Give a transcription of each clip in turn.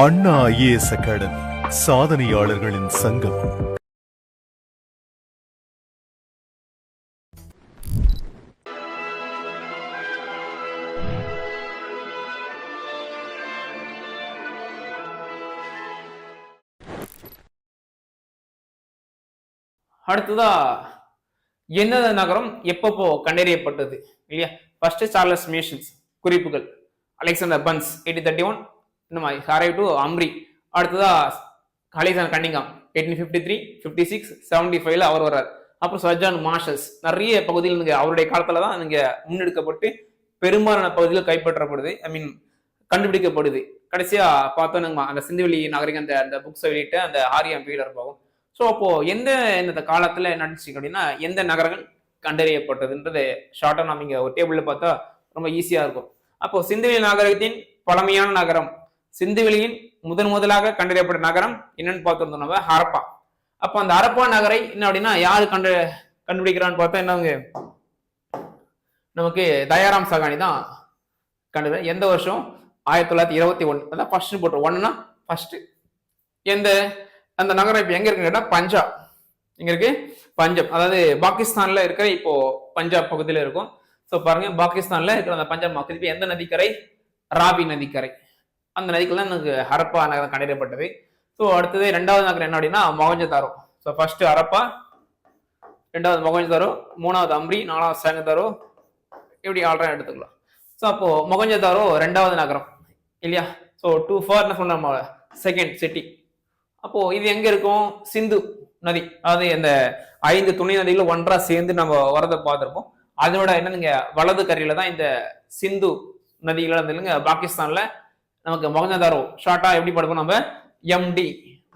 அண்ணா IAS academy சாதனையாளர்களின் சங்கம். அடுத்ததா எந்தெந்த நகரம்? எப்பப்போ கண்டறியப்பட்டது? இல்லையா? ஃபர்ஸ்ட் சார்லஸ் மேஷன்ஸ் குறிப்புகள். Alexander Burnes eighty thirty one இந்த மாதிரி டு அம்ரி அடுத்ததா ஹலிசன் Cunningham eighteen fifty three fifty six seventy ஃபைவ்ல அவர் வர்றார். அப்புறம் சர்ஜான் மார்ஷல்ஸ் நிறைய பகுதியில் நீங்கள் அவருடைய காலத்தில் தான் நீங்கள் முன்னெடுக்கப்பட்டு பெரும்பாலான பகுதியில் கைப்பற்றப்படுது. ஐ மீன் கண்டுபிடிக்கப்படுது. கடைசியாக பார்த்தோம் அந்த சிந்துவெளி நாகரிகம் அந்த அந்த புக்ஸை வெளியிட்ட அந்த ஆரியம் பீடர் போகும். ஸோ அப்போது எந்த இந்த காலத்தில் நடந்துச்சு அப்படின்னா எந்த நகரங்கள் கண்டறியப்பட்டதுன்றது ஷார்ட்டாக நம்ம இங்கே ஒரு டேபிளில் பார்த்தா ரொம்ப ஈஸியாக இருக்கும். அப்போது சிந்துவெளி நாகரிகத்தின் பழமையான நகரம் சிந்துவெளியின் முதன் முதலாக கண்டறியப்பட்ட நகரம் என்னன்னு பார்த்துருந்தோம் நம்ம ஹரப்பா. அப்போ அந்த ஹரப்பா நகரை என்ன அப்படின்னா யாரு கண்டு கண்டுபிடிக்கிறான்னு பார்த்தா என்னங்க நமக்கு தயாராம் சகானி தான் கண்டு எந்த வருஷம்? ஆயிரத்தி தொள்ளாயிரத்தி இருபத்தி ஒன்று அதான் ஃபர்ஸ்ட் போட்டு ஒன்னுனா ஃபர்ஸ்ட் எந்த? அந்த நகரம் இப்போ எங்க இருக்குன்னு கேட்டால் பஞ்சாப். எங்க இருக்கு? பஞ்சாப். அதாவது பாகிஸ்தான்ல இருக்கிற இப்போ பஞ்சாப் பகுதியில் இருக்கும். ஸோ பாருங்க பாகிஸ்தான்ல இருக்கிற அந்த பஞ்சாப் மக்கள் இப்போ எந்த நதிக்கரை? ராபி நதிக்கரை. அந்த நதிக்குள்ள எனக்கு ஹரப்பா நகரம் கண்டறியப்பட்டது. ஸோ அடுத்தது ரெண்டாவது நகரம் என்ன அப்படின்னா மொகஞ்சதாரோ ஸோ ஃபர்ஸ்ட் ஹரப்பா ரெண்டாவது மொகஞ்சதாரோ மூணாவது அம்ரி நாலாவது சேங்கதாரோ இப்படி ஆல்ரெடி எடுத்துக்கலாம்? ஸோ அப்போது மொகஞ்சதாரோ ரெண்டாவது நகரம் இல்லையா? ஸோ டூ ஃபார் என்ன சொல்றோம் நம்ம செகண்ட் சிட்டி அப்போது இது எங்கே இருக்கும்? சிந்து நதி அதாவது இந்த ஐந்து துணை நதிகள் ஒன்றாக சேர்ந்து நம்ம வரதை பார்த்துருப்போம். அதோட என்னங்க வலது கரையில் தான் இந்த சிந்து நதிகள் இருந்துங்க பாகிஸ்தானில் நமக்கு மொகஞ்சதாரோ ஷார்ட்டா எப்படி படிப்போம் நம்ம? எம்டி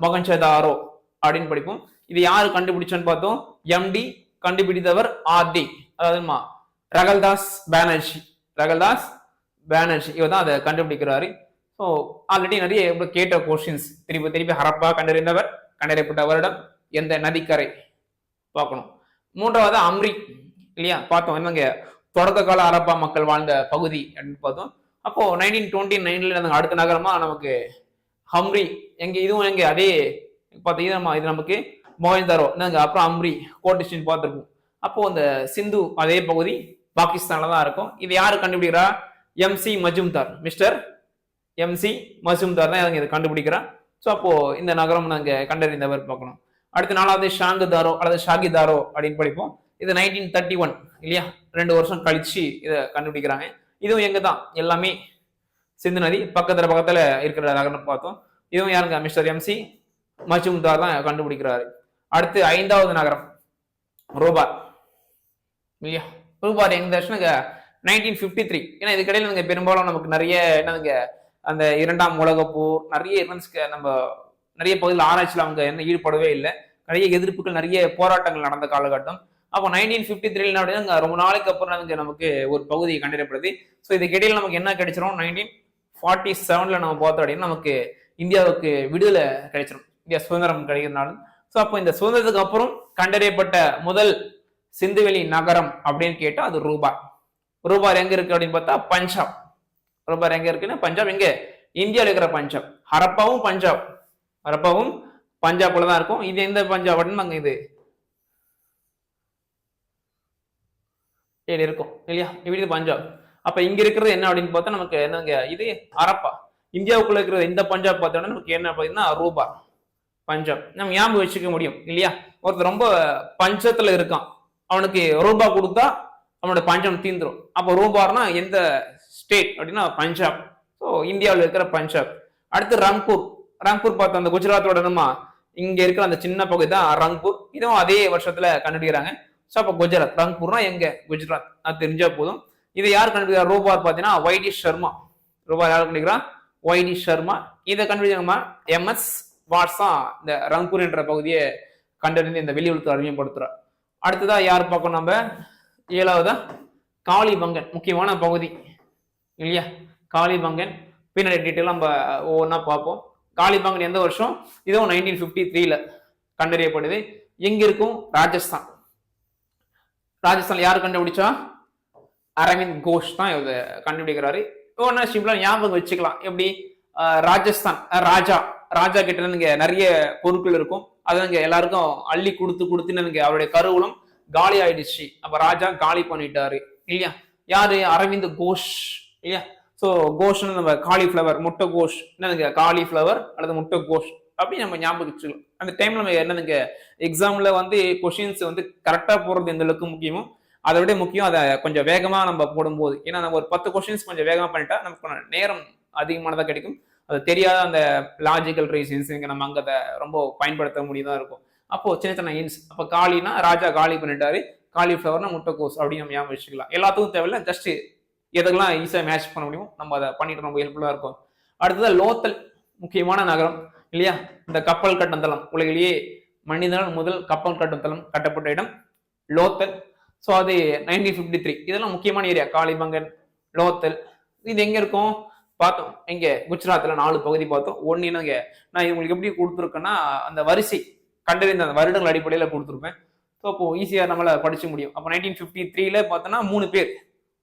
மொகஞ்சதாரோ அப்படின்னு படிப்போம். இது யாரு கண்டுபிடிச்சோன்னு பார்த்தோம். எம்டி கண்டுபிடித்தவர் ஆர்டி அதாவது மா ரகல்தாஸ் பேனர்ஜி. ரகல்தாஸ் பேனர்ஜி. இவர் தான் அதை கண்டுபிடிக்கிறாரு. ஸோ ஆல்ரெடி நிறைய கேட்ட கொஸ்டின்ஸ் திருப்பி திருப்பி ஹரப்பா கண்டறிந்தவர் கண்டறியப்பட்ட வருடம் எந்த நதிக்கரை பார்க்கணும். மூன்றாவது அம்ரி. இல்லையா? பார்த்தோம். என்னங்க? தொடக்க கால ஹரப்பா மக்கள் வாழ்ந்த பகுதி அப்படின்னு பார்த்தோம். அப்போ நைன்டீன் டுவெண்ட்டி நைன்ல அடுத்த நகரமா நமக்கு ஹம்ரி எங்க இதுவும் எங்க அதே பார்த்தீங்கன்னா இது நமக்கு மோயந்தாரோ நாங்கள் அப்புறம் அம்ரி கோட்டிஸ்டின் பார்த்துருப்போம். அப்போ அந்த சிந்து அதே பகுதி பாகிஸ்தான்ல தான் இருக்கும். இது யாரு கண்டுபிடிக்கிறா? MC Majumdar mister MC Mazumdar தான் இதை கண்டுபிடிக்கிறான் ஸோ அப்போ இந்த நகரம் நாங்கள் கண்டறிந்தவர் பார்க்கணும். அடுத்த நாலாவது ஷாங்குதாரோ அல்லது ஷாகிதாரோ அப்படின்னு படிப்போம். இது நைன்டீன் தேர்ட்டி ஒன் இல்லையா? ரெண்டு வருஷம் கழிச்சு இதை கண்டுபிடிக்கிறாங்க. இதுவும் எங்க தான் எல்லாமே சிந்து நதி பக்கத்துல பக்கத்துல இருக்கிற நகரம் பார்த்தோம். இதுவும் யாருங்க? மிஸ்டர் எம்சி மஜும்தார் தான் கண்டுபிடிக்கிறாரு. அடுத்து ஐந்தாவது நகரம் ரோபார். இல்லையா? ரூபார் எங்க நைன்டீன் ஃபிஃப்டி த்ரீ ஏன்னா இதுக்கடையில் நாங்கள் பெரும்பாலும் நமக்கு நிறைய என்னதுங்க அந்த இரண்டாம் உலகப்போர் நிறைய நம்ம நிறைய பகுதியில் ஆராய்ச்சியில் அவங்க என்ன ஈடுபடவே இல்லை. நிறைய எதிர்ப்புகள் நிறைய போராட்டங்கள் நடந்த காலகட்டம். அப்போ நைன்டீன் ஃபிஃப்டி த்ரீல அப்படின்னா ரொம்ப நாளைக்கு அப்புறம் வந்து நமக்கு ஒரு பகுதி கண்டறியப்படுது. ஸோ இதுக்கிடையில் நமக்கு என்ன கிடைச்சிரும்? நைன்டீன் ஃபார்ட்டி செவனில் நம்ம பார்த்தோம் அப்படின்னா நமக்கு இந்தியாவுக்கு விடுதலை கிடைச்சிரும். இந்தியா சுதந்திரம் கிடைக்கிறதுனால. ஸோ அப்போ இந்த சுதந்திரத்துக்கு அப்புறம் கண்டறியப்பட்ட முதல் சிந்துவெளி நகரம் அப்படின்னு கேட்டால் அது ரூபாய். ரூபார் எங்கே இருக்கு அப்படின்னு பார்த்தா பஞ்சாப். ரூபார் எங்கே இருக்குன்னா பஞ்சாப் எங்கே? இந்தியாவில் இருக்கிற பஞ்சாப். ஹரப்பாவும் பஞ்சாப். ஹரப்பாவும் பஞ்சாப்ல தான் இருக்கும். இது எந்த பஞ்சாப் அப்படின்னு நாங்கள் இது ஏழு இருக்கும் இல்லையா? இப்படி பஞ்சாப். அப்ப இங்க இருக்கிறது என்ன அப்படின்னு பார்த்தா நமக்கு என்னங்க இது ஹரப்பா இந்தியாவுக்குள்ள இருக்கிற இந்த பஞ்சாப் பார்த்தோம்னா நமக்கு என்ன பார்த்தீங்கன்னா ரூபா. பஞ்சாப். நம்ம ஞாபகம் வச்சுக்க முடியும் இல்லையா? ஒருத்தர் ரொம்ப பஞ்சத்துல இருக்கான். அவனுக்கு ரூபா கொடுத்தா அவனோட பஞ்சம் தீந்துரும். அப்போ ரூபார்னா எந்த ஸ்டேட் அப்படின்னா பஞ்சாப். ஸோ இந்தியாவில் இருக்கிற பஞ்சாப். அடுத்து ரங்பூர். ரங்பூர் பார்த்தோம் அந்த குஜராத்தோட நம்ம இங்க இருக்கிற அந்த சின்ன பகுதி தான் ரங்பூர். இதுவும் அதே வருஷத்துல கண்டுபிடிக்கிறாங்க. ஸோ அப்போ குஜராத் ரங்பூர்னா எங்க? குஜராத். அது தெரிஞ்சா போதும். இதை யார் கண்டுபிடிக்கிறார் ரூபார் பார்த்தீங்கன்னா ஒய்டி சர்மா ரூபார் யார் கண்டுபிடிக்கிறான் ஒய்டி சர்மா இதை கண்டுபிடிச்சாங்கம்மா எம்எஸ் வாட்ஸா இந்த ரங்பூர் என்ற பகுதியை கண்டறிந்து இந்த வெளியுறவு அறிமுகப்படுத்துறார் அடுத்ததா யார் பார்க்கணும் நம்ம? ஏழாவதா? காளிபங்கன் முக்கியமான பகுதி. இல்லையா? காளிபங்கன் பின்னாடி டீட்டெயில் நம்ம ஒவ்வொன்றா பார்ப்போம். காளிபங்கன் எந்த வருஷம்? இதுவும் நைன்டீன் ஃபிஃப்டி த்ரீல கண்டறியப்படுது. எங்க இருக்கும்? ராஜஸ்தான். ராஜஸ்தான் யார் கண்டுபிடிச்சா? அரவிந்த் கோஷ் தான் இதை கண்டுபிடிக்கிறாரு. ஒன்றா சிம்பிளா ஞாபகம் வச்சுக்கலாம். எப்படி? ராஜஸ்தான் ராஜா. ராஜா கிட்ட இருந்து இங்க நிறைய பொருட்கள் இருக்கும். அதை இங்க எல்லாருக்கும் அள்ளி கொடுத்து கொடுத்து இங்க அவருடைய கருவூலம் காலி ஆயிடுச்சு. அப்ப ராஜா காலி பண்ணிட்டாரு. இல்லையா? யாரு? அரவிந்த் கோஷ். இல்லையா? சோ கோஷ்னு நம்ம காலிஃப்ளவர் முட்டை கோஷ். என்ன காலிஃப்ளவர் அல்லது முட்டை கோஷ்? அப்படி நம்ம ஞாபகம் வச்சுக்கலாம். அந்த டைம்ல நம்ம என்னதுங்க? எக்ஸாம்ல வந்து கொஷின்ஸ் வந்து கரெக்டா போடுறது எந்த அளவுக்கு முக்கியமோ அதை விட முக்கியம் அதை கொஞ்சம் வேகமா நம்ம போடும்போது. ஏன்னா நம்ம ஒரு பத்து கொஷின்ஸ் கொஞ்சம் வேகமா பண்ணிட்டா நமக்கு நேரம் அதிகமானதா கிடைக்கும். அது தெரியாத அந்த லாஜிக்கல் ரீசன்ஸ் இங்கே நம்ம அங்கே அதை ரொம்ப பயன்படுத்த முடியதான் இருக்கும். அப்போ சின்ன சின்ன இன்ஸ் அப்போ காலினா ராஜா காலி பண்ணிட்டாரு. காலிஃப்ளவர்னா முட்டைக்கோஸ் அப்படின்னு நம்ம ஞாபகம் வச்சுக்கலாம். எல்லாத்துக்கும் தேவையில்ல. ஜஸ்ட் எதுக்கெல்லாம் ஈஸியாக மேட்ச் பண்ண முடியும் நம்ம அதை பண்ணிட்டு ரொம்ப ஹெல்ப்ஃபுல்லாக இருக்கும். அடுத்தது லோத்தல் முக்கியமான நகரம். இல்லையா? இந்த கப்பல் கட்டும் தளம். உலகிலேயே மனிதனால் முதல் கப்பல் கட்டும் தளம் கட்டப்பட்ட இடம் லோத்தல். ஸோ அது நைன்டீன் ஃபிஃப்டி த்ரீ இதெல்லாம் முக்கியமான ஏரியா காளிபங்கன் லோத்தல். இது எங்க இருக்கும்? பார்த்தோம். இங்கே குஜராத்ல நாலு பகுதி பார்த்தோம். ஒன்னு என்னங்க நான் உங்களுக்கு எப்படி கொடுத்துருக்கேன்னா அந்த வரிசை. கண்டறிந்த அந்த வருடங்கள் அடிப்படையில் கொடுத்துருப்பேன். ஸோ அப்போ ஈஸியாக நம்மள படிச்சு முடியும். அப்போ நைன்டீன் ஃபிஃப்டி த்ரீல பார்த்தோன்னா மூணு பேர்.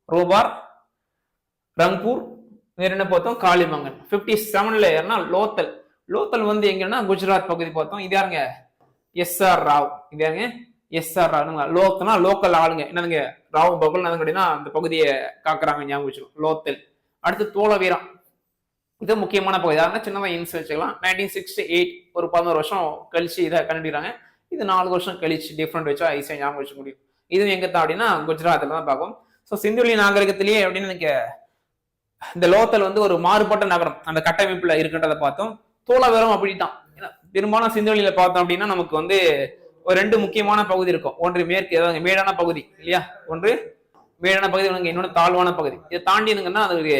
ரோபார் ரங்பூர் வேற என்ன பார்த்தோம்? காளிமங்கன். ஃபிஃப்டி செவன்ல யாருன்னா லோத்தல். லோத்தல் வந்து எங்கன்னா குஜராத் பகுதி பார்த்தோம். இது யாருங்க? S R Rao. இது யாருங்க? எஸ் ஆர் ராவ் லோக்கல்னா லோக்கல் ஆளுங்க. என்னதுங்க? ராவ் பகுல் கேட்டீங்கன்னா அந்த பகுதியை காக்குறாங்க ஞாபகம் வச்சுக்கணும் லோத்தல். அடுத்து தோளவீரம் இது முக்கியமான பகுதி. அதனால சின்னதாக இன்ஸ் வச்சுக்கலாம். நைன்டீன் சிக்ஸ்டி எயிட் ஒரு பதினோரு வருஷம் கழிச்சு இதை கண்டுபிடிக்கிறாங்க. இது நாலு வருஷம் கழிச்சு டிஃப்ரெண்ட் வச்சா ஈஸியாக ஞாபகம் வச்சுக்க முடியும். இது எங்க தான் அப்படின்னா குஜராத்தில் தான் பார்க்கும் ஸோ சிந்துவெளி நாகரிகத்திலேயே அப்படின்னு எனக்கு இந்த லோத்தல் வந்து ஒரு மாறுபட்ட நகரம். அந்த கட்டமைப்புல இருக்கின்றதை பார்த்தோம். தோளவரம் அப்படித்தான். ஏன்னா பெரும்பாலும் சிந்துவெளியில பார்த்தோம் அப்படின்னா நமக்கு வந்து ஒரு ரெண்டு முக்கியமான பகுதி இருக்கும். ஒன்று மேற்கு அதாவது மேடான பகுதி இல்லையா? ஒன்று மேடான பகுதி இன்னொன்று தாழ்வான பகுதி. இதை தாண்டி இருங்கன்னா அது ஒரு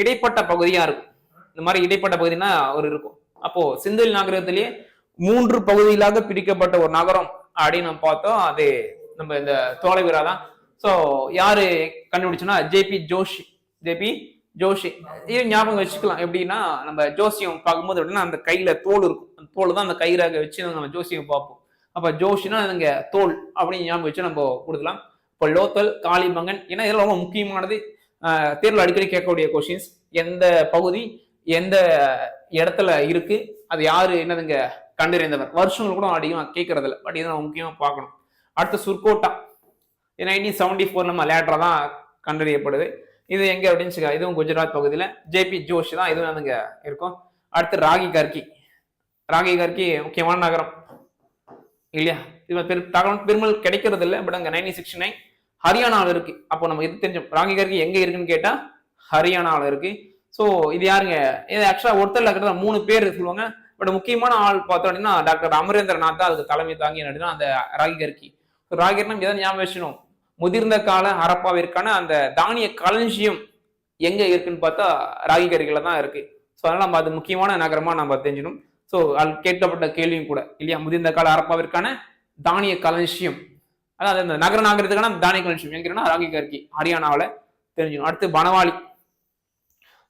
இடைப்பட்ட பகுதியா இருக்கும். இந்த மாதிரி இடைப்பட்ட பகுதினா ஒரு இருக்கும். அப்போ சிந்துவெளி நாகரிகத்திலேயே மூன்று பகுதிகளாக பிரிக்கப்பட்ட ஒரு நகரம் அப்படின்னு நம்ம பார்த்தோம். அது நம்ம இந்த தோலைவீரா தான். ஸோ யாரு கண்டுபிடிச்சோன்னா ஜேபி ஜோஷி. ஜேபி ஜோஷி. இது ஞாபகம் வச்சுக்கலாம். எப்படின்னா நம்ம ஜோசியம் பார்க்கும்போது எப்படின்னா அந்த கையில தோல் இருக்கும். அந்த தோல் தான் அந்த கயிறாக வச்சு நம்ம ஜோசியம் பார்ப்போம். அப்ப ஜோஷினா அதுங்க தோல் அப்படின்னு ஞாபகம் வச்சு நம்ம கொடுக்கலாம். இப்போ லோத்தல் காளிமங்கன் ஏன்னா இதெல்லாம் ரொம்ப முக்கியமானது. தேர்வில் அடிக்கடி கேட்கக்கூடிய கொஷின்ஸ் எந்த பகுதி எந்த இடத்துல இருக்கு அது யாரு என்னதுங்க கண்டறிந்தவர். வருஷங்கள் கூட அதிகமாக கேட்கறதில்ல. பட் இதை முக்கியமாக பார்க்கணும். அடுத்து சுர்கோட்டா. நைன்டீன் செவன்டி ஃபோர் நம்ம லேட்டராக தான் கண்டறியப்படுது. இது எங்க அப்படின்னு வச்சுக்க இதுவும் குஜராத் பகுதியில் ஜேபி ஜோஷ் தான் இதுவும் அங்கே இருக்கும். அடுத்து ராகி கர்கி. ராகி கர்கி முக்கியமான நகரம். இல்லையா? இது பெரு தகவல் பெருமல் கிடைக்கிறது இல்லை பட் அங்க நைன்டி சிக்ஸ்டி நைன் ஹரியானாவில் இருக்கு. அப்போ நம்ம இது தெரிஞ்சோம். ராகி கர்கி எங்க இருக்குன்னு கேட்டா ஹரியானாவில் இருக்கு. ஸோ இது யாருங்க? இது ஆக்சுவலாக ஒருத்தர் இருக்கிறத மூணு பேர் சொல்லுவாங்க. பட் முக்கியமான ஆள் பார்த்தோம் அப்படின்னா டாக்டர் அமரேந்திரநாத் தான் அதுக்கு தலைமை தாங்கி அப்படின்னா அந்த ராகி கர்கி. ராகிர்னா எதாவது ஞாபகம் வச்சுக்கணும். முதிர்ந்த கால ஹரப்பாவிற்கான அந்த தானிய களஞ்சியம் எங்க இருக்குன்னு பார்த்தா ராகி கரிகளை தான் இருக்கு. ஸோ அதனால நம்ம அது முக்கியமான நகரமா நம்ம தெரிஞ்சிடும் ஸோ அது கேட்கப்பட்ட கேள்வியும் கூட இல்லையா? முதிர்ந்த கால ஹரப்பாவிற்கான தானிய களஞ்சியம். அதாவது அந்த நகர நாகரத்துக்கான தானிய களஞ்சியம். எங்கன்னா ராகி கர்கி ஹரியானாவில் தெரிஞ்சிடும் அடுத்து பனவாளி.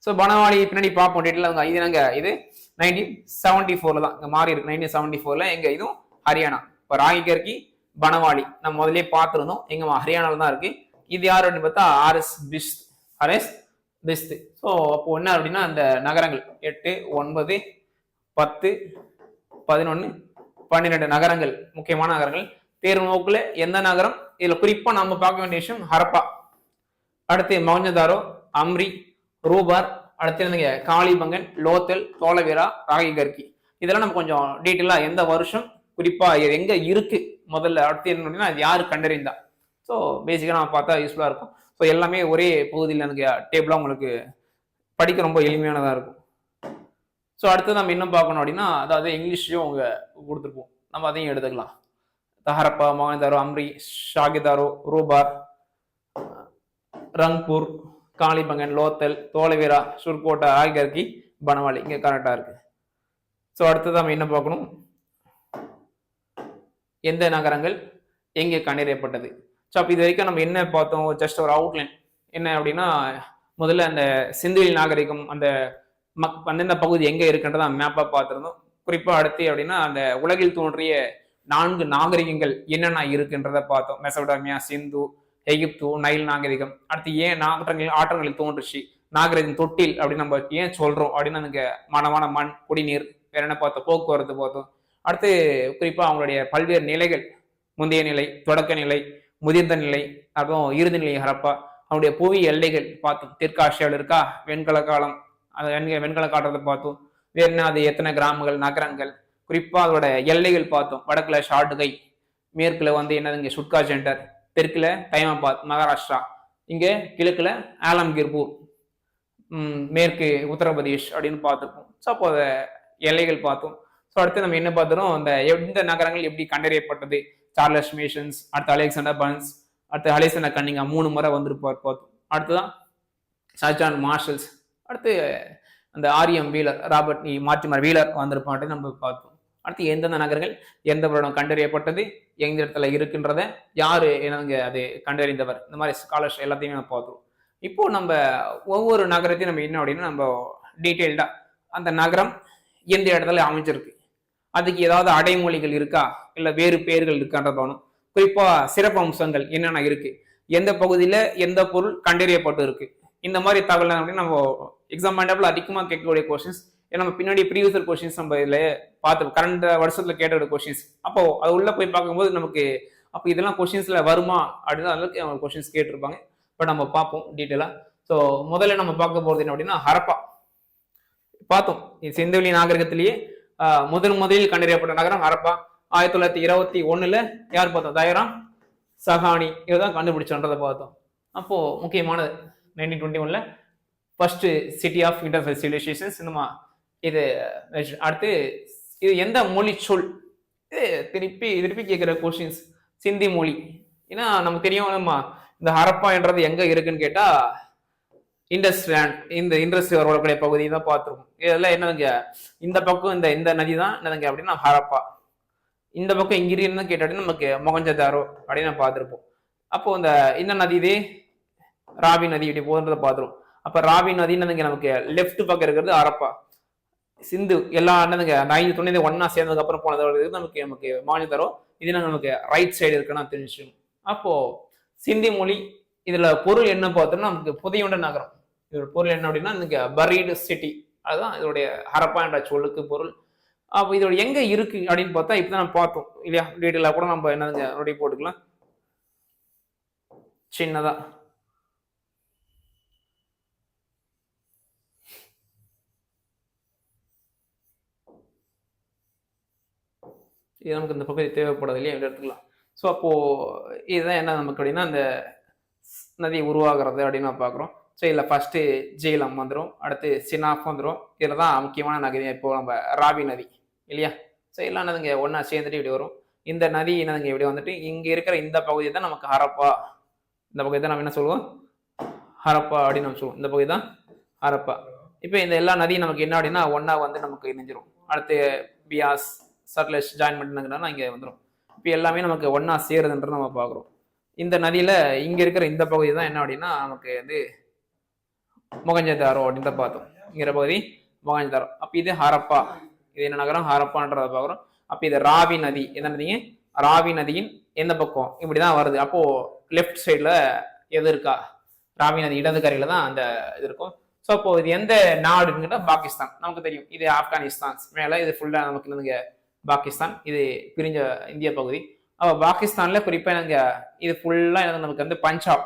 ஸோ பனவாளி பின்னாடி பார்ப்போம். டீட்டெயில் இது நாங்கள் இது நைன்டீன் செவன்டி ஃபோரில் தான் இங்கே மாறி இருக்கு. நைன்டீன் செவன்டி ஃபோரில் எங்கள் இதுவும் ஹரியானா. இப்போ ராகி பனவாடி பனவாளி நம்ம முதலே பார்த்துருந்தோம். எங்க ஹரியானால தான் இருக்கு. இது யார் அப்படின்னு பார்த்தா RS Bisht. RS Bisht. So அப்போ என்ன அப்படின்னா அந்த நகரங்கள். எட்டு ஒன்பது பத்து பதினொன்று பன்னிரெண்டு நகரங்கள். முக்கியமான நகரங்கள். தேர்வு நோக்கில் எந்த நகரம்? இதில் குறிப்பாக நம்ம பார்க்க வேண்டிய விஷயம் ஹரப்பா. அடுத்து மௌஞ்சதாரோ அம்ரி ரூபார். அடுத்து இருந்தீங்க காளிபங்கன் லோத்தல் தோலவீரா ராகி கர்கி. இதெல்லாம் நம்ம கொஞ்சம் டீட்டெயிலாக எந்த வருஷம் குறிப்பா இது எங்க இருக்கு முதல்ல அடுத்து என்ன அப்படின்னா அது யாரு கண்டறிந்தா? ஸோ பேசிக்காக நம்ம பார்த்தா யூஸ்ஃபுல்லாக இருக்கும். ஸோ எல்லாமே ஒரே பகுதியில் எனக்கு டேபிளாக உங்களுக்கு படிக்க ரொம்ப எளிமையானதாக இருக்கும். ஸோ அடுத்து நம்ம இன்னும் பார்க்கணும் அப்படின்னா அதாவது இங்கிலீஷ்லையும் அவங்க கொடுத்துருப்போம். நம்ம அதையும் எடுத்துக்கலாம். தஹரப்பா மானிதாரோ அம்ரி ஷாகிதாரோ ரூபார் ரங்பூர் காளிபங்கன் லோத்தல் தோலவீரா சுர்கோட்டா ஆகியர்கி பனவாளி இங்கே கரெக்டாக இருக்குது ஸோ அடுத்தது நம்ம என்ன பார்க்கணும். எந்த நகரங்கள்? எங்கே கண்டறியப்பட்டது? ஸோ அப்போ இது வரைக்கும் நம்ம என்ன பார்த்தோம்? ஜஸ்ட் ஒரு அவுட்லைன் என்ன அப்படின்னா முதல்ல அந்த சிந்துவில் நாகரிகம் அந்த மக் அந்தந்த பகுதி எங்கே இருக்குன்றத மேப்பாக பார்த்துருந்தோம். குறிப்பாக அடுத்து அப்படின்னா அந்த உலகில் தோன்றிய நான்கு நாகரிகங்கள் என்னென்ன இருக்குன்றத பார்த்தோம். மெசபடாமியா சிந்து எகிப்து நைல் நாகரிகம். அடுத்து ஏன் நாகரங்கள் ஆற்றங்களில் தோன்றுச்சு? நாகரிகம் தொட்டில் அப்படின்னு நம்ம ஏன் சொல்கிறோம் அப்படின்னு நமக்கு மனமான மண் குடிநீர் வேற என்ன பார்த்தோம்? போக்குவரத்து பார்த்தோம். அடுத்து குறிப்பாக அவங்களுடைய பல்வேறு நிலைகள். முந்தைய நிலை தொடக்க நிலை முதிர்ந்த நிலை அப்புறம் இறுதி நிலை ஹரப்பா அவனுடைய புவி எல்லைகள் பார்த்தோம். தெற்காசியாவில் இருக்கா? வெண்கல காலம் அது வெண்க வெண்கல காட்டுறதை பார்த்தோம். வேறு என்ன அது எத்தனை கிராமங்கள் நகரங்கள்? குறிப்பாக அதோட எல்லைகள் பார்த்தோம். வடக்கில் ஷாட்டுகை மேற்குல வந்து என்னதுங்க சுட்கா சென்டர் தெற்குல தைமாபாத் மகாராஷ்டிரா இங்கே கிழக்கில் ஆலம்கீர்பூர் மேற்கு உத்தரப்பிரதேஷ் அப்படின்னு பார்த்துருக்கோம் ஸோ அப்போ எல்லைகள் பார்த்தோம். ஸோ அடுத்து நம்ம என்ன பார்த்துறோம்? அந்த எந்த நகரங்கள் எப்படி கண்டறியப்பட்டது? சார்லஸ் மேஷன்ஸ் அடுத்து அலெக்சாண்டர் பன்ஸ் அடுத்து அலெக்சாண்டர் கன்னிங்கா மூணு முறை வந்திருப்பார் பார்த்தோம் அடுத்துதான் சஜான் மார்ஷல்ஸ் அடுத்து அந்த ஆரியம் Wheeler Robert E. Mortimer Wheeler வந்திருப்பான்ட்டு நம்ம பார்த்தோம் அடுத்து எந்தெந்த நகரங்கள் எந்த வருடம் கண்டறியப்பட்டது எந்த இடத்துல இருக்கின்றத யாரு எனக்கு அது கண்டறிந்தவர்? இந்த மாதிரி ஸ்காலர்ஸ் எல்லாத்தையுமே நம்ம பார்த்தோம் இப்போ நம்ம ஒவ்வொரு நகரத்தையும் நம்ம என்ன அப்படின்னா நம்ம டீட்டெயில்டா அந்த நகரம் எந்த இடத்துல அமைஞ்சிருக்கு? அதுக்கு ஏதாவது அடைமொழிகள் இருக்கா? இல்லை வேறு பெயர்கள் இருக்கான்ற பார்க்கணும். குறிப்பாக சிறப்பு அம்சங்கள் என்னென்ன இருக்கு? எந்த பகுதியில் எந்த பொருள் கண்டறியப்பட்டு இருக்கு? இந்த மாதிரி தகவல் அப்படின்னு நம்ம எக்ஸாம் பாயிண்ட் அதிகமாக கேட்கக்கூடிய கொஸ்டின்ஸ் ஏன்னா நம்ம பின்னாடி ப்ரீவியஸர் கொஸ்டின்ஸ் நம்ம இதில் பார்த்து கரண்ட் வருஷத்தில் கேட்ட கொஸ்டின்ஸ் அப்போ அது உள்ளே போய் பார்க்கும்போது நமக்கு அப்போ இதெல்லாம் கொஷின்ஸில் வருமா? அப்படின்னு அளவுக்கு அவங்க கொஸ்டின்ஸ் கேட்டிருப்பாங்க. பட் நம்ம பார்ப்போம் டீட்டெயிலாக ஸோ முதல்ல நம்ம பார்க்க போகிறது என்ன அப்படின்னா ஹரப்பா. பார்த்தோம். இது செந்தவெளி நாகரிகத்திலேயே முதன் முதலில் கண்டறியப்பட்ட நகரம் ஹரப்பா. ஆயிரத்தி தொள்ளாயிரத்தி இருபத்தி ஒண்ணுல யார் பார்த்தோம் தயராம் சஹானி இதுதான் கண்டுபிடிச்சோன்றதை பார்த்தோம். அப்போ முக்கியமானது நைன்டீன் டுவெண்ட்டி ஒன்ல first city of interface civilisations இன்னுமா இது அடுத்து இது எந்த மொழி சொல்? இது திருப்பி திருப்பி கேட்குற கொஸ்டின்ஸ் சிந்தி மொழி. ஏன்னா நமக்கு தெரியும் நம்ம இந்த ஹரப்பான்றது எங்க இருக்குன்னு கேட்டா இண்டஸ் இந்த இண்டஸ்ட்ரி வரக்கூடிய பகுதி தான் பார்த்துருக்கோம் இதெல்லாம் என்னதுங்க? இந்த பக்கம் இந்த இந்த நதி தான் என்னதுங்க அப்படின்னா ஹரப்பா. இந்த பக்கம் இங்கிருந்து கேட்டாலும் நமக்கு மொகஞ்சதாரோ அப்படின்னு நம்ம பார்த்துருப்போம் அப்போ இந்த இந்த நதி இதே? ராவி நதி இப்படி போகிறத பார்த்துருவோம் அப்போ ராவி நதி என்னதுங்க நமக்கு? லெஃப்ட் பக்கம் இருக்கிறது ஹரப்பா. சிந்து எல்லா என்னதுங்க? அந்த ஐந்து துணை ஒன்னா சேர்ந்ததுக்கு அப்புறம் போனது நமக்கு நமக்கு மாநிலத்தரோ இது நமக்கு? ரைட் சைடு இருக்குன்னு தெரிஞ்சுக்கணும். அப்போ சிந்தி மொழி இதுல பொருள் என்ன பார்த்தோம்னா நமக்கு புதையுண்ட நகரம். இதோட பொருள் என்ன அப்படின்னா இந்த பரீடு சிட்டி அதுதான் இதோடைய ஹரப்பா என்ற சொல்லுக்கு பொருள். அப்போ இதோட எங்க இருக்கு அப்படின்னு பார்த்தா இப்பதான் நம்ம பார்த்தோம் இல்லையா? டீட்டெயிலாக கூட நம்ம என்னதுங்க நோட்டி போட்டுக்கலாம். சின்னதா. இது நமக்கு இந்த பகுதி தேவைப்படாது இல்லையா? எடுத்துக்கலாம். ஸோ அப்போது இதுதான் என்ன நமக்கு அப்படின்னா இந்த நதி உருவாகிறது அப்படின்னு நான் பார்க்குறோம். ஸோ இதில் ஃபஸ்ட்டு ஜீலம் வந்துடும் அடுத்து சினாப் வந்துடும் இதில் தான் முக்கியமான நதி இப்போது நம்ம ராவி நதி இல்லையா? ஸோ எல்லாம் என்னதுங்க? ஒன்றா சேர்ந்துட்டு இப்படி வரும். இந்த நதி என்னதுங்க? இப்படி வந்துட்டு இங்கே இருக்கிற இந்த பகுதி தான் நமக்கு ஹரப்பா. இந்த பகுதி தான் நம்ம என்ன சொல்லுவோம்? ஹரப்பா அப்படின்னு நம்ம சொல்லுவோம். இந்த பகுதி தான் ஹரப்பா. இப்போ இந்த எல்லா நதியும் நமக்கு என்ன அப்படின்னா ஒன்றா வந்து நமக்கு இணைஞ்சிரும். அடுத்து பியாஸ் சட்லஸ் ஜாயின் பண்ணுங்கன்னா இங்கே வந்துடும் இப்போ எல்லாமே நமக்கு ஒன்றா சேருதுன்றது நம்ம பார்க்குறோம். இந்த நதியில் இங்கே இருக்கிற இந்த பகுதி தான் என்ன அப்படின்னா நமக்கு வந்து மொகஞ்சதாரோ அப்படின்னு பார்த்தோம். இங்கிற பகுதி மொகஞ்சதாரோ. அப்போ இது ஹரப்பா. இது என்ன நகரம்? ஹரப்பான்றத பார்க்குறோம். அப்போ இது ராவி நதி. என்ன நதிங்க? ராவி நதியின் எந்த பக்கம்? இப்படி தான் வருது. அப்போ லெஃப்ட் சைடில் எது இருக்கா? ராவி நதி இடது கரையில் தான் அந்த இது இருக்கும். ஸோ அப்போ இது எந்த நாடுன்னு கேட்டால் பாகிஸ்தான். நமக்கு தெரியும். இது ஆப்கானிஸ்தான். மேலே இது ஃபுல்லாக நமக்கு இருந்துங்க பாகிஸ்தான். இது பிரிஞ்ச இந்திய பகுதி. அப்போ பாகிஸ்தானில் குறிப்பாக எனக்கு இது ஃபுல்லாக எனக்கு நமக்கு வந்து பஞ்சாப்.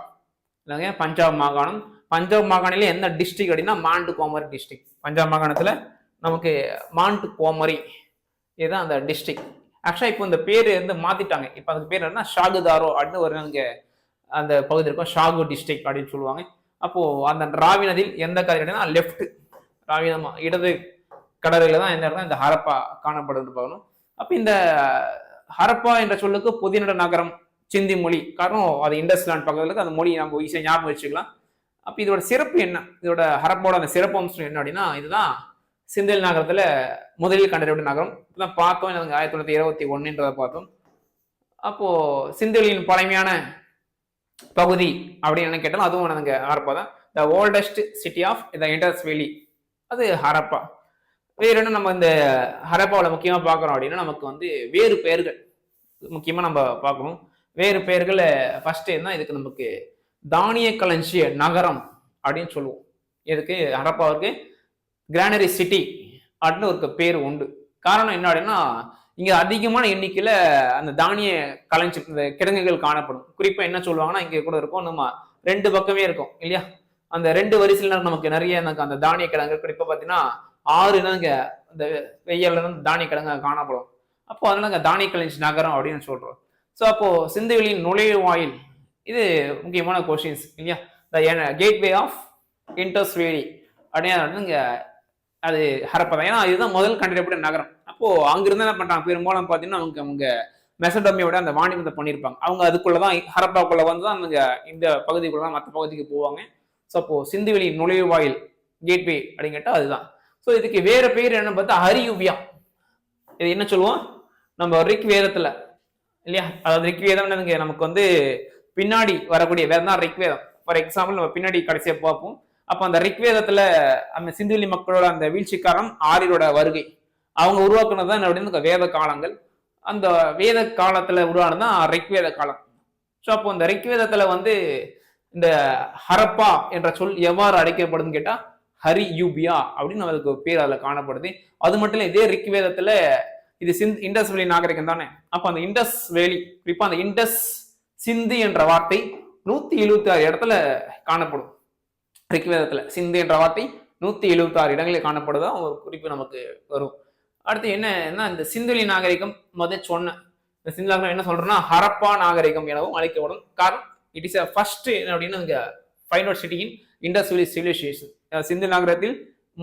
இல்லைங்க பஞ்சாப் மாகாணம். பஞ்சாப் மாகாணில எந்த டிஸ்ட்ரிக் அப்படின்னா மாண்டு கோமரி டிஸ்ட்ரிக் பஞ்சாப் மாகாணத்தில் நமக்கு மாண்டு கோமரி இதுதான் அந்த டிஸ்ட்ரிக் ஆக்சுவலாக இப்போ இந்த பேர் வந்து மாத்திட்டாங்க. இப்போ அதுக்கு பேர் என்ன ஷாகுதாரோ அப்படின்னு ஒரு அங்கே அந்த பகுதி இருக்கும். ஷாகு டிஸ்ட்ரிக் அப்படின்னு சொல்லுவாங்க. அப்போது அந்த ராவி நதியில் எந்த கரை அப்படின்னா லெஃப்ட் ராவி இடது கடற்கரையில தான் எந்த இடம் இந்த ஹரப்பா காணப்படுது பார்க்கணும் அப்போ இந்த ஹரப்பா என்ற சொல்லுக்கு புதினட நகரம் சிந்தி மொழி. காரணம் அது இண்டஸ்லாண்ட் பக்கத்துல அந்த மொழி நம்ம ஈஸியாக ஞாபகம் வச்சுக்கலாம். அப்போ இதோட சிறப்பு என்ன? இதோட ஹரப்போட அந்த சிறப்பு அம்சம் என்ன அப்படின்னா இதுதான் சிந்தில் நகரத்தில் முதலில் கண்டறியப்பட்ட நகரம். இதெல்லாம் பார்த்தோம். எனக்கு ஆயிரத்தி தொள்ளாயிரத்தி இருபத்தி ஒன்றுன்றதை பார்த்தோம். அப்போது சிந்தலின் பழமையான பகுதி அப்படின்னு என்ன கேட்டாலும் அதுவும் எனக்கு ஹரப்பா தான். The oldest city of the Indus valley அது ஹரப்பா. வேறு என்ன நம்ம இந்த ஹரப்பாவில் முக்கியமாக பார்க்குறோம் அப்படின்னா நமக்கு வந்து வேறு பெயர்கள். முக்கியமாக நம்ம பார்க்கணும். வேறு பெயர்களை ஃபஸ்ட்டு என்ன? இதுக்கு நமக்கு தானிய களஞ்சிய நகரம் அப்படின்னு சொல்லுவோம். இதுக்கு ஹரப்பாவுக்கு கிரானரி சிட்டி அப்படின்னு ஒரு பேர் உண்டு. காரணம் என்ன அப்படின்னா இங்கே அதிகமான எண்ணிக்கையில் அந்த தானிய கலைஞ்சி இந்த கிடங்குகள் காணப்படும். குறிப்பாக என்ன சொல்லுவாங்கன்னா இங்கே கூட இருக்கும். நம்ம ரெண்டு பக்கமே இருக்கும் இல்லையா? அந்த ரெண்டு வரிசையில் நமக்கு நிறைய நமக்கு அந்த தானிய கிடங்கு குறிப்பாக பார்த்தீங்கன்னா ஆறு இங்க இந்த வெயில்ல இருந்து தானிய கிடங்கு காணப்படும். அப்போ அதனால தானிய கலைஞ்சி நகரம் அப்படின்னு சொல்கிறோம் ஸோ அப்போது சிந்துவெளியின் நுழைவாயில் இது முக்கியமான கொஷின்ஸ் இல்லையா? த கேட்வே ஆஃப் இன்டர்ஸ்வேலி அப்படின்னு இங்கே அது ஹரப்பா தான் ஏன்னா இதுதான் முதல் கண்டிடப்பட்ட நகரம். அப்போது அங்கிருந்து என்ன பண்ணுறாங்க பெரும்பாலும் பார்த்தீங்கன்னா அவங்க அவங்க மெசடோமியோட அந்த வாணிபத்தை பண்ணியிருப்பாங்க அவங்க அதுக்குள்ளதான் ஹரப்பாக்குள்ளே வந்து தான் அவங்க இந்த பகுதிக்குள்ள தான் மற்ற பகுதிக்கு போவாங்க. ஸோ அப்போது சிந்துவெளி நுழைவாயில் கேட்வே அப்படின்னு கேட்டால் அதுதான். ஸோ இதுக்கு வேறு பேர் என்ன பார்த்தா ஹரியுவியா. இது என்ன சொல்லுவோம்? நம்ம ரிக் வேதத்தில் இல்லையா? அதாவது ரிக் வேதம்னு நமக்கு வந்து பின்னாடி வரக்கூடிய வேதம் தான் ரிக்வேதம்? ஃபார் எக்ஸாம்பிள் நம்ம பின்னாடி கடைசியாக பார்ப்போம். அப்போ அந்த ரிக்வேதத்தில் அந்த சிந்துவெளி மக்களோட அந்த வீழ்ச்சிக்காரன் ஆரியரோட வருகை. அவங்க உருவாக்குனது தான் அப்படின்னு வேத காலங்கள். அந்த வேத காலத்தில் உருவானது தான் ரிக்வேத காலம். ஸோ அப்போ அந்த ரிக்வேதத்தில் வந்து இந்த ஹரப்பா என்ற சொல் எவ்வாறு அழைக்கப்படுதுன்னு கேட்டால் ஹரி யூபியா அப்படின்னு அதுக்கு பேர் அதில் காணப்படுது. அது மட்டும் இல்லை இதே ரிக்வேதத்தில் இது சிந்த் இண்டஸ் வேலி நாகரிகம் தானே. அப்போ அந்த இண்டஸ் வேலி குறிப்பாக அந்த இண்டஸ் சிந்து என்ற வார்த்தை நூத்தி எழுபத்தி ஆறு இடத்துல காணப்படும். ரிக்வேதத்துல சிந்து என்ற வார்த்தை நூத்தி எழுபத்தி ஆறு இடங்களில் காணப்படுதா? ஒரு குறிப்பு நமக்கு வரும். அடுத்து என்ன இந்த சிந்துலி நாகரிகம் முதல் சொன்ன இந்த சிந்து நாகரிகம் என்ன சொல்றேன்னா ஹரப்பா நாகரிகம் எனவும் அழைக்கப்படும். காரணம் இட் இஸ் அ ஃபர்ஸ்ட் அப்படின்னு இங்க ஃபைன் அவுட் சிட்டியின் இண்டஸ்ட்ரியல் சிவிலைசேஷன் சிந்து நகரத்தில்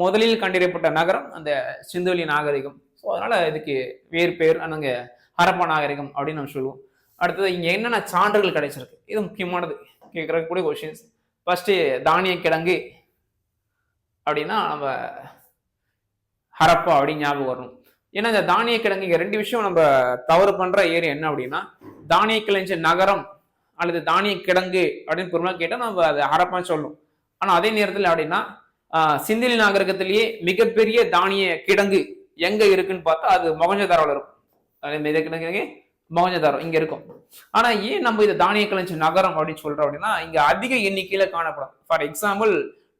முதலில் கண்டறியப்பட்ட நகரம் அந்த சிந்துவெளி நாகரிகம். ஸோ அதனால இதுக்கு வேறு பேர் அங்க ஹரப்பா நாகரிகம் அப்படின்னு நம்ம சொல்லுவோம். அடுத்தது இங்கே என்னென்ன சான்றுகள் கிடைச்சிருக்கு? இது முக்கியமானது. கேட்கக்கூடிய கொஷின்ஸ் ஃபஸ்ட்டு தானிய கிழங்கு அப்படின்னா நம்ம ஹரப்பா அப்படின்னு ஞாபகம் வரணும். ஏன்னா இந்த தானிய கிழங்கு இங்கே ரெண்டு விஷயம் நம்ம தவறு பண்ணுற ஏரியா என்ன அப்படின்னா தானிய கிழஞ்ச நகரம் அல்லது தானிய கிடங்கு அப்படின்னு பொருளாக கேட்டால் நம்ம அதை ஹரப்பான்னு சொல்லணும் ஆனால் அதே நேரத்தில் அப்படின்னா சிந்திலி நாகரிகத்திலேயே மிகப்பெரிய தானிய கிடங்கு எங்கே இருக்குன்னு பார்த்தா அது மொகஞ்சதாரோல இருக்கும். மிக கிடங்கு மொகஞ்சதாரம் இங்க இருக்கும். ஆனா ஏன் நம்ம இது தானிய கலைஞர் நகரம் அப்படின்னு சொல்றோம் அப்படின்னா இங்க அதிக எண்ணிக்கையில காணப்படும். ஃபார் எக்ஸாம்பிள்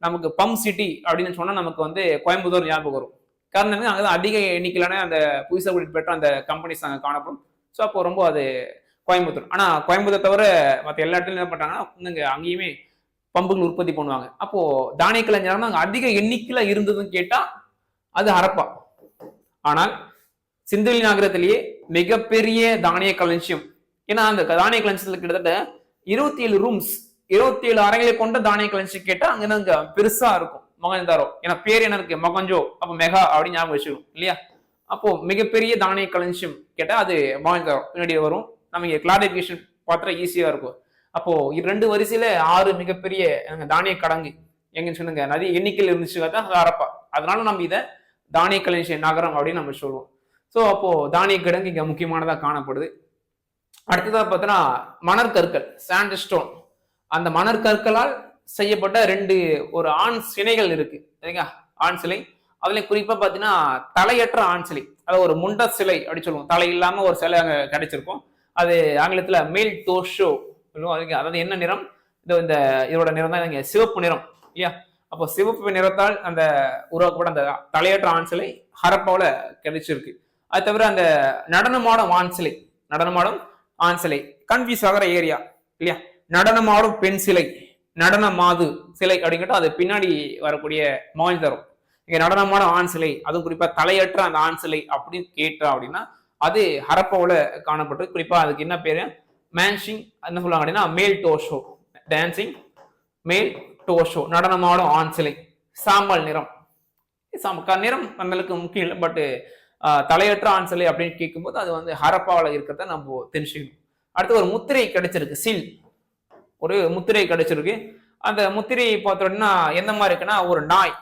நமக்கு பம்ப் சிட்டி அப்படின்னு சொன்னா நமக்கு வந்து கோயம்புத்தூர் ஞாபகம் வரும். காரணம் அங்கதான் அதிக எண்ணிக்கையிலான அந்த புதுசாக பெற்ற அந்த கம்பெனிஸ் அங்கே காணப்படும். ஸோ அப்போ ரொம்ப அது கோயம்புத்தூர். ஆனா கோயம்புத்தூர் தவிர மற்ற எல்லா இடத்துலையும் என்ன பண்றாங்கன்னா இங்க அங்கேயுமே பம்புகள் உற்பத்தி பண்ணுவாங்க. அப்போ தானிய கலைஞர்னா அங்கே அதிக எண்ணிக்கையில இருந்ததுன்னு கேட்டா அது ஹரப்பா. ஆனால் சிந்தலி நகரத்திலேயே மிகப்பெரிய தானிய களஞ்சியம் ஏன்னா அந்த தானிய களஞ்சியத்துல கிட்டத்தட்ட இருபத்தி ஏழு ரூம்ஸ் இருபத்தி ஏழு அறைகளை கொண்ட தானிய களஞ்சியம் கேட்டா அங்க அங்க பெருசா இருக்கும். மகஞ்சாரோ ஏன்னா பேர் என்ன இருக்கு? மகஞ்சோ அப்ப மெகா அப்படின்னு ஞாபகம் வச்சுக்கணும் இல்லையா? அப்போ மிகப்பெரிய தானிய களஞ்சியம் கேட்டா அது மகன்தாரோ. பின்னாடி வரும். நம்ம இங்க கிளாரிபிகேஷன் பார்த்தா ஈஸியா இருக்கும். அப்போ ரெண்டு வரிசையில ஆறு மிகப்பெரிய தானிய கடங்கு. எங்கன்னு சொன்னுங்க நதி எண்ணிக்கையில் இருந்துச்சு தான் ஹரப்பா. அதனால நம்ம இதை தானிய களஞ்சியம் நகரம் அப்படின்னு நம்ம சொல்லுவோம். ஸோ அப்போது தானிய கிடங்கு இங்கே முக்கியமானதாக காணப்படுது. அடுத்ததாக பார்த்தோன்னா மணற்கற்கள் சாண்ட் ஸ்டோன் அந்த மணற்கற்களால் செய்யப்பட்ட ரெண்டு ஒரு ஆண் சிலைகள் இருக்கு. சரிங்களா? ஆண் சிலை. அதுல குறிப்பா பாத்தீங்கன்னா தலையற்ற ஆண் சிலை. அது ஒரு முண்ட சிலை அப்படின்னு சொல்லுவோம். தலை இல்லாம ஒரு சிலை அங்க கிடைச்சிருக்கும். அது ஆங்கிலத்துல மேல் டோஷோ அதாவது என்ன நிறம்? இது இந்த இதோட நிறம் தான் இங்க சிவப்பு நிறம். இல்லையா? அப்போ சிவப்பு நிறத்தால் அந்த உருவாக்கப்பட்ட அந்த தலையற்ற ஆண் சிலை ஹரப்பாவில் கிடைச்சிருக்கு. அது தவிர அந்த நடனமாடும் ஆண் சிலை நடனமாடும் ஆண் சிலை கன்ஃபியூஸ் ஆகிற ஏரியா இல்லையா? நடனமாடும் பெண் சிலை நடன மாது சிலை அப்படிங்கிட்ட அது பின்னாடி வரக்கூடிய மால் தரும். இங்க நடனமான ஆண் சிலை அதுவும் குறிப்பா தலையற்ற அந்த ஆண் சிலை அப்படின்னு கேட்டா அப்படின்னா அது ஹரப்பாவில் காணப்பட்டு குறிப்பா அதுக்கு என்ன பேரு? மேன்ஷிங் என்ன சொல்லுவாங்க அப்படின்னா மேல் டோஷோ டான்சிங் மேல் டோஷோ நடனமாடும் ஆண் சிலை சாம்பல் நிறம் நிறம் நம்மளுக்கு முக்கியம் இல்லை பட்டு தலையற்ற ஆன்சலை அப்படின்னு கேட்கும்போது அது வந்து ஹரப்பாவில் இருக்கிறத நம்ம தெரிஞ்சுக்கணும். அடுத்து ஒரு முத்திரை கிடைச்சிருக்கு சீல். ஒரு முத்திரை கிடைச்சிருக்கு. அந்த முத்திரையை பார்த்தோம்னா எந்த மாதிரி இருக்குன்னா ஒரு நாய்.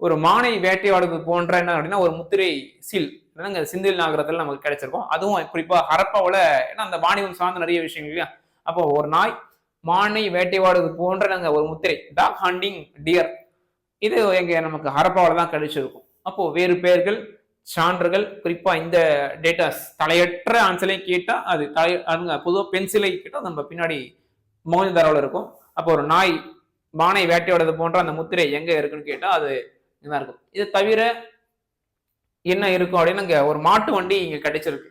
ஒரு மானை வேட்டையாடுவது போன்ற என்ன அப்படின்னா ஒரு முத்திரை சீல். என்னங்க சிந்தில் நகரத்தில் நமக்கு கிடைச்சிருக்கும். அதுவும் குறிப்பாக ஹரப்பாவில் ஏன்னா அந்த வாணிபம் சார்ந்த நிறைய விஷயங்கள் இல்லையா? அப்போ ஒரு நாய் மானை வேட்டையாடுவது போன்ற நாங்கள் ஒரு முத்திரை. டாக் ஹண்டிங் டியர் இது எங்க நமக்கு ஹரப்பாவில் தான் கிடைச்சிருக்கும். அப்போ வேறு பெயர்கள் சான்றுகள் குறிப்பா இந்த டேட்டாஸ் தலையற்ற ஆன்சலை கேட்டா அது தலை பொதுவாக பென்சிலை கேட்டால் நம்ம பின்னாடி மோகனதாராவில் இருக்கும். அப்போ ஒரு நாய் பானை வேட்டையோடது போன்ற அந்த முத்திரை எங்க இருக்குன்னு கேட்டால் அது இதாக இருக்கும். இது தவிர என்ன இருக்கும் அப்படின்னு இங்க ஒரு மாட்டு வண்டி இங்க கிடைச்சிருக்கு.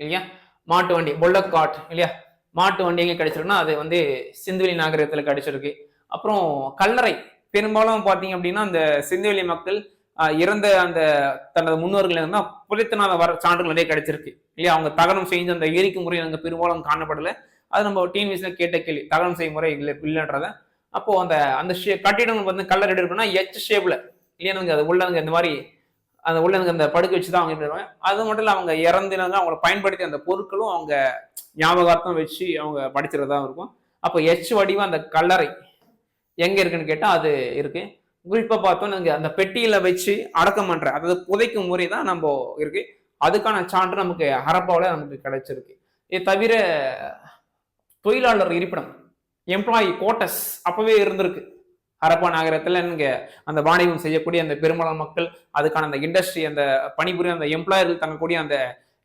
இல்லையா? மாட்டு வண்டி புல்லட் காட் இல்லையா? மாட்டு வண்டி எங்க கிடைச்சிருக்குன்னா அது வந்து சிந்துவெளி நாகரிகத்துல கிடைச்சிருக்கு. அப்புறம் கல்லறை பெரும்பாலும் பாத்தீங்க அப்படின்னா அந்த சிந்துவெளி மக்கள் இறந்த அந்த தனது முன்னோர்கள் இருந்தால் புதைத்தனால வர சான்றுகள் நிறைய கிடைச்சிருக்கு. இல்லையா? அவங்க தகனம் செஞ்ச அந்த எரிக்கும் முறை அங்கே பெரும்பாலும் காணப்படல. அது நம்ம டிஎன்விஸ்ல கேட்ட கேள்வி தகனம் செய்யும் முறை இல்லை இல்லைன்றத. அப்போ அந்த அந்த ஷே கட்டிடம் வந்து கல்லறை இருக்குன்னா எச் ஷேப்ல இல்லையா? அது உள்ளவங்க இந்த மாதிரி அந்த உள்ளவங்க அந்த படுக்க வச்சு தான் அவங்க இப்படி அது மட்டும் இல்லை அவங்க இறந்தினாங்க அவங்கள பயன்படுத்தி அந்த பொருட்களும் அவங்க ஞாபகார்த்தம் வச்சு அவங்க படிச்சுறதா இருக்கும். அப்போ எச் வடிவம் அந்த கல்லறை எங்க இருக்குன்னு கேட்டால் அது இருக்குது குறிப்பா பார்த்தோம் நாங்கள் அந்த பெட்டியில வச்சு அடக்கம் பண்ற அதாவது புதைக்கும் முறை தான் நம்ம இருக்கு. அதுக்கான சான்று நமக்கு ஹரப்பாவில் நமக்கு கிடைச்சிருக்கு. இது தவிர தொழிலாளர் இருப்பிடம் எம்ப்ளாயி கோட்டஸ் அப்பவே இருந்திருக்கு. ஹரப்பா நகரத்தில் இங்கே அந்த வாணிபம் செய்யக்கூடிய அந்த பெரும்பாலான மக்கள் அதுக்கான அந்த இண்டஸ்ட்ரி அந்த பணிபுரியும் அந்த எம்ப்ளாயர்கள் தங்கக்கூடிய அந்த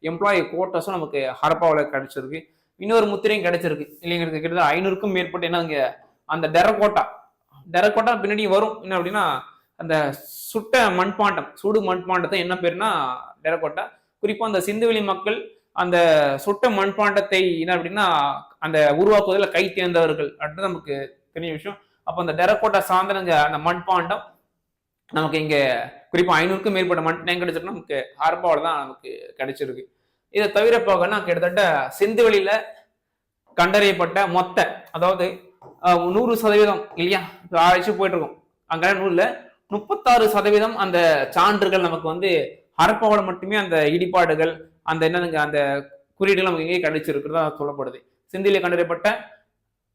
எம்ப்ளாயி கோட்டஸும் நமக்கு ஹரப்பாவில் கிடைச்சிருக்கு. இன்னொரு முத்திரையும் கிடைச்சிருக்கு. இல்லைங்கிறது கிட்டத்தட்ட ஐநூறுக்கும் மேற்பட்டு என்ன இங்க அந்த டெரகோட்டா டெரக்கோட்டா பின்னாடி வரும். என்ன அப்படின்னா அந்த சுட்ட மண்பாண்டம் சுடு மண்பாண்டத்தை என்ன பேருனா டெரக்கோட்டா குறிப்பா அந்த சிந்துவெளி மக்கள் அந்த சுட்ட மண்பாண்டத்தை என்ன அப்படின்னா அந்த உருவாக்குவதில் கை தேர்ந்தவர்கள் அப்படின்னு நமக்கு தெரிய விஷயம். அப்போ அந்த டெரக்கோட்டா சார்ந்தவங்க அந்த மண்பாண்டம் நமக்கு இங்க குறிப்பா ஐநூறுக்கும் மேற்பட்ட மண் எங்க கிடைச்சிருக்குன்னா நமக்கு ஹார்பாவில் தான் நமக்கு கிடைச்சிருக்கு. இதை தவிர போகனா கிட்டத்தட்ட சிந்துவெளியில கண்டறியப்பட்ட மொத்த அதாவது நூறு சதவீதம் இல்லையா? ஆராய்ச்சி போயிட்டு இருக்கோம் அங்கே நூலில் முப்பத்தாறு சதவீதம் அந்த சான்றுகள் நமக்கு வந்து ஹரப்பாவோட மட்டுமே அந்த இடிபாடுகள் அந்த என்னதுங்க அந்த குறியீடுகள் நமக்கு எங்கே கிடைச்சிருக்கிறதா சொல்லப்படுது. சிந்தியில் கண்டறியப்பட்ட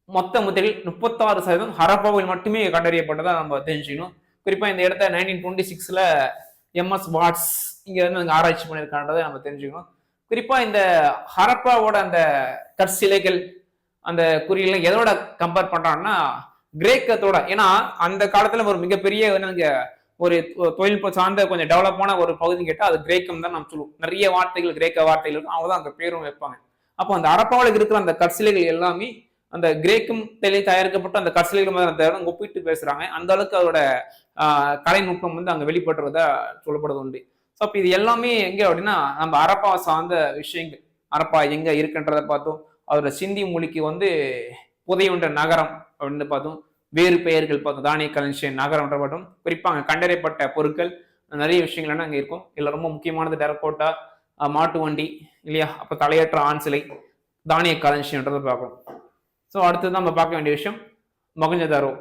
மொத்த முத்திரையில் முப்பத்தாறு சதவீதம் ஹரப்பாவில் மட்டுமே கண்டறியப்பட்டதாக நம்ம தெரிஞ்சுக்கணும். குறிப்பாக இந்த இடத்த நைன்டீன் டுவெண்ட்டி சிக்ஸில் எம்எஸ் வாட்ஸ் இங்கே வந்து அங்க ஆராய்ச்சி பண்ணியிருக்கான்றதை நம்ம தெரிஞ்சுக்கணும். குறிப்பாக இந்த ஹரப்பாவோட அந்த கற்சிலைகள் அந்த குறியீடுகள் எதோட கம்பேர் பண்ணுறாங்கன்னா கிரேக்கத்தோட ஏன்னா அந்த காலத்துல ஒரு மிகப்பெரிய ஒரு தொ- சார்ந்த கொஞ்சம் டெவலப்பான ஒரு பகுதி கேட்டால் அது கிரேக்கம் தான் நம்ம சொல்லுவோம் நிறைய வார்த்தைகள் கிரேக்க வார்த்தைகள் இருக்கும். அவங்க தான் அங்க பேரும் வைப்பாங்க. அப்போ அந்த அரப்பாவில் இருக்கிற அந்த கற்சிலைகள் எல்லாமே அந்த கிரேக்கம் தெளி தயாரிக்கப்பட்ட அந்த கற்சிலைகள் மாதிரி அந்த இடம் ஒப்பிட்டு பேசுறாங்க. அந்த அளவுக்கு அதோட கலைநுட்பம் வந்து அங்க வெளிப்படுறதா சொல்லப்படுறது உண்டு. ஸோ அப்போ இது எல்லாமே எங்க அப்படின்னா நம்ம அரப்பா சார்ந்த விஷயங்கள். அரப்பா எங்க இருக்குன்றதை பார்த்தோம். அதோட சிந்தி மொழிக்கு வந்து புதையுன்ற நகரம். அப்படின்னு பார்த்தோம். வேறு பெயர்கள் பார்த்தோம். தானிய கலன்ஷன் நகரம்ன்ற பார்த்தோம் குறிப்பாக கண்டறியப்பட்ட பொருட்கள் நிறைய விஷயங்கள் அங்கே இருக்கும். இதில் ரொம்ப முக்கியமானது டெரக்கோட்டா மாட்டு வண்டி இல்லையா? அப்போ தலையற்ற ஆண் சிலை தானிய கலன்ஷன்றதை பார்க்கணும் ஸோ அடுத்தது நம்ம பார்க்க வேண்டிய விஷயம் மொகஞ்சதாரோ.